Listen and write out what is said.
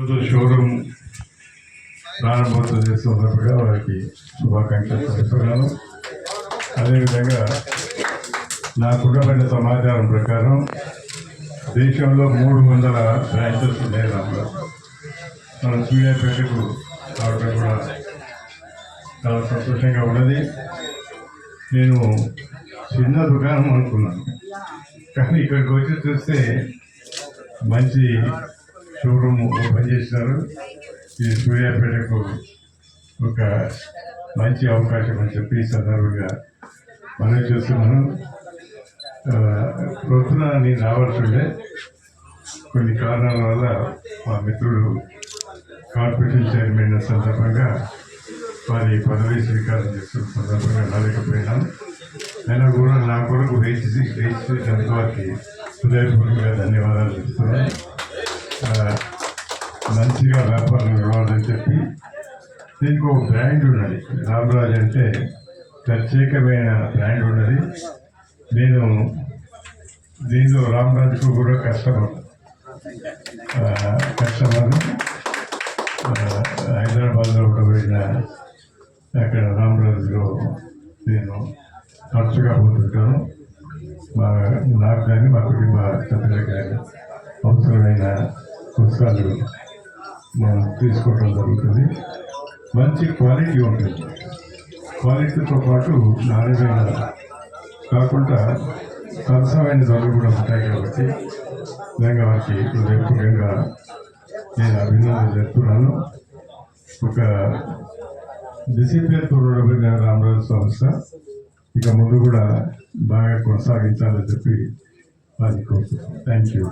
Showroom ప్రారంభోత్సవం చేస్తున్నప్పుడుగా వారికి శుభాకాంక్షలు తెలుపుతున్నాను. అదేవిధంగా నాకున్నమైన సమాచారం ప్రకారం దేశంలో మూడు వందల బ్రాంచెస్ ఉన్నాయి దాంట్లో మన సూర్యాపేటకు రావడం కూడా చాలా సంతోషంగా ఉన్నది. నేను చిన్న దుకాణం అనుకున్నాను. కానీ ఇక్కడికి వచ్చి చూస్తే మంచి షోరూమ్ ఓపెన్ చేసినారు ఈ సూర్యాపేటకు ఒక మంచి అవకాశం అని చెప్పి ఈ సందర్భంగా మనం చూస్తున్నాను ప్రొద్దున నేను రావాల్సి ఉండే కొన్ని కారణాల వల్ల మా మిత్రుడు కార్పొరేషన్ చైర్మన్ సందర్భంగా వారి పదవి స్వీకారం చేస్తున్న సందర్భంగా రాలేకపోయినాను అయినా కూడా నా కొరకు వేచి వేచి చేసినందుకు వారికి హృదయపూర్వకంగా ధన్యవాదాలు చెప్తున్నాను దీనికి ఒక బ్రాండ్ ఉన్నది. రామరాజు అంటే ప్రత్యేకమైన బ్రాండ్ ఉన్నది. నేను దీనిలో రామరాజుకు కూడా కస్టమర్ కస్టమర్ హైదరాబాద్లో కూడా పోయిన అక్కడ రామరాజులో నేను తరచుగా పోతుంటాను. మా నాకు కానీ మా కుటుంబ సభ్యులకు కానీ అవసరమైన పుస్తకాలు మనం తీసుకోవడం జరుగుతుంది. మంచి క్వాలిటీ ఉంటుంది. క్వాలిటీతో పాటు నాణ్యమైన కాకుండా సరసమైన ధరలు కూడా ఉంటాయి కాబట్టి నిజంగా వారికి హృదయపూర్వకంగా నేను అభినందన చెప్తున్నాను. ఒక డిసిప్లిన్ పూర్వకమైన రామరాజు సంస్థ ఇక ముందు కూడా బాగా కొనసాగించాలని చెప్పి వారికి కోరుతున్నాను థ్యాంక్ యూ